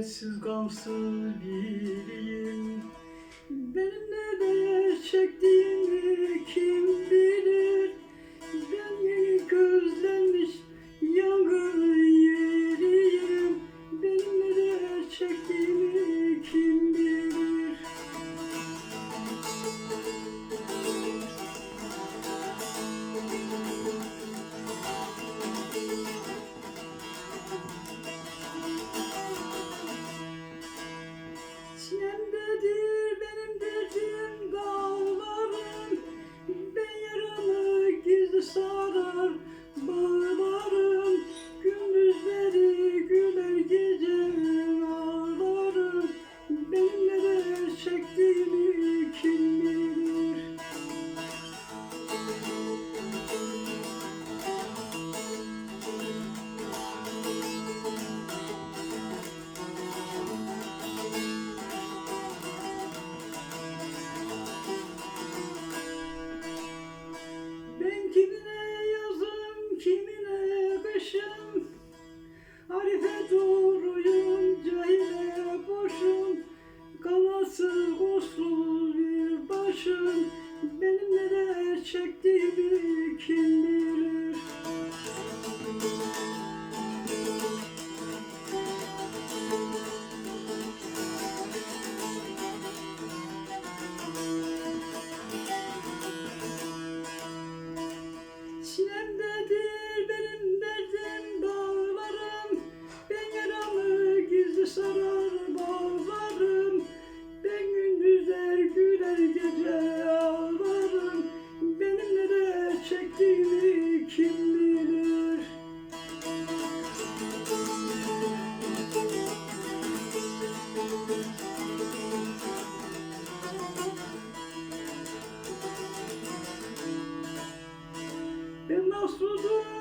dertsiz gamsız biriyim. Benim neler çektiğimi kim Cheers. pela sua dor.